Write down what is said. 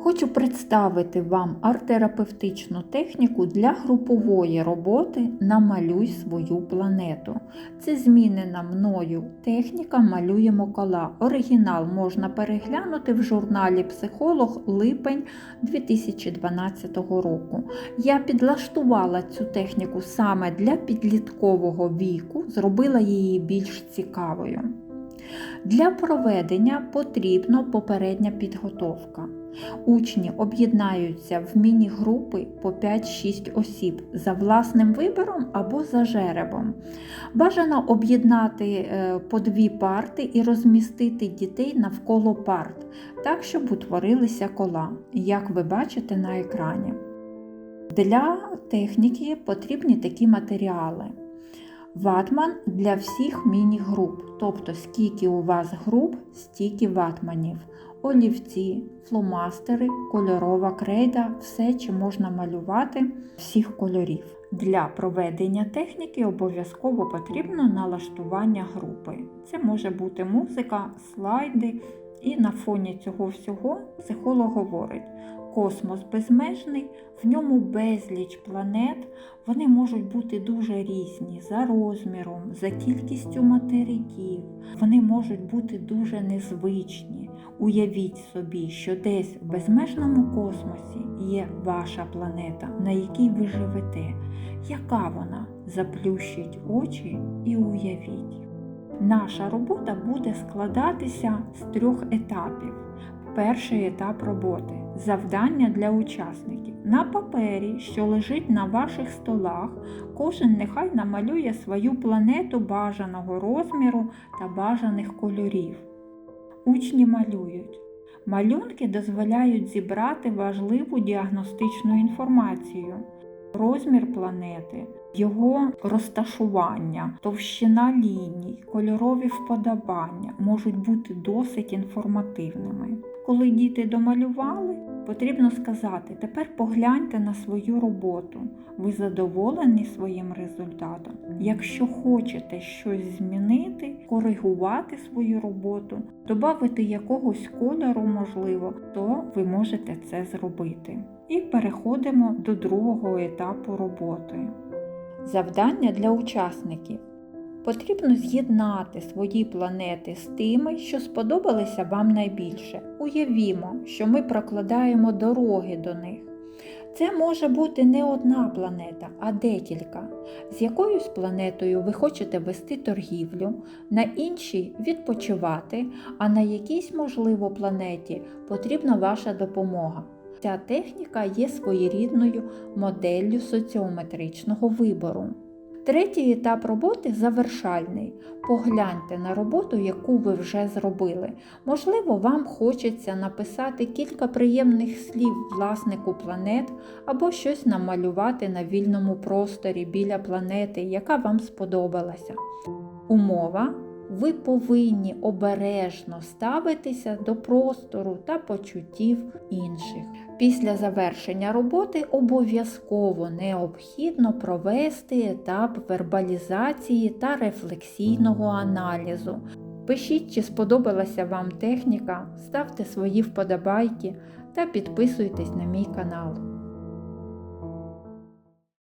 Хочу представити вам арт-терапевтичну техніку для групової роботи Намалюй свою планету. Це змінена мною техніка Малюємо кола. Оригінал можна переглянути в журналі Психолог липень 2012 року. Я підлаштувала цю техніку саме для підліткового віку, зробила її більш цікавою. Для проведення потрібна попередня підготовка. Учні об'єднаються в міні-групи по 5-6 осіб за власним вибором або за жеребом. Бажано об'єднати е, по дві парти і розмістити дітей навколо парт, так, щоб утворилися кола, як ви бачите на екрані. Для техніки потрібні такі матеріали. Ватман для всіх міні-груп, тобто скільки у вас груп, стільки ватманів, олівці, фломастери, кольорова крейда, все, чи можна малювати всіх кольорів. Для проведення техніки обов'язково потрібно налаштування групи. Це може бути музика, слайди, і на фоні цього всього психолог говорить. Космос безмежний, в ньому безліч планет, вони можуть бути дуже різні за розміром, за кількістю материків, вони можуть бути дуже незвичні. Уявіть собі, що десь в безмежному космосі є ваша планета, на якій ви живете. Яка вона? Заплющіть очі і уявіть. Наша робота буде складатися з трьох етапів. Перший етап роботи завдання для учасників. На папері, що лежить на ваших столах, кожен нехай намалює свою планету бажаного розміру та бажаних кольорів. Учні малюють. Малюнки дозволяють зібрати важливу діагностичну інформацію. Розмір планети, його розташування, товщина ліній, кольорові вподобання можуть бути досить інформативними. Коли діти домалювали, потрібно сказати: тепер погляньте на свою роботу. Ви задоволені своїм результатом. Якщо хочете щось змінити, коригувати свою роботу, додати якогось кольору, можливо, то ви можете це зробити. І переходимо до другого етапу роботи. Завдання для учасників. Потрібно з'єднати свої планети з тими, що сподобалися вам найбільше. Уявімо, що ми прокладаємо дороги до них. Це може бути не одна планета, а декілька. З якоюсь планетою ви хочете вести торгівлю, на іншій відпочивати, а на якійсь, можливо, планеті потрібна ваша допомога. Ця техніка є своєрідною моделлю соціометричного вибору. Третій етап роботи завершальний. Погляньте на роботу, яку ви вже зробили. Можливо, вам хочеться написати кілька приємних слів власнику планет або щось намалювати на вільному просторі біля планети, яка вам сподобалася. Умова ви повинні обережно ставитися до простору та почуттів інших. Після завершення роботи обов'язково необхідно провести етап вербалізації та рефлексійного аналізу. Пишіть, чи сподобалася вам техніка, ставте свої вподобайки та підписуйтесь на мій канал.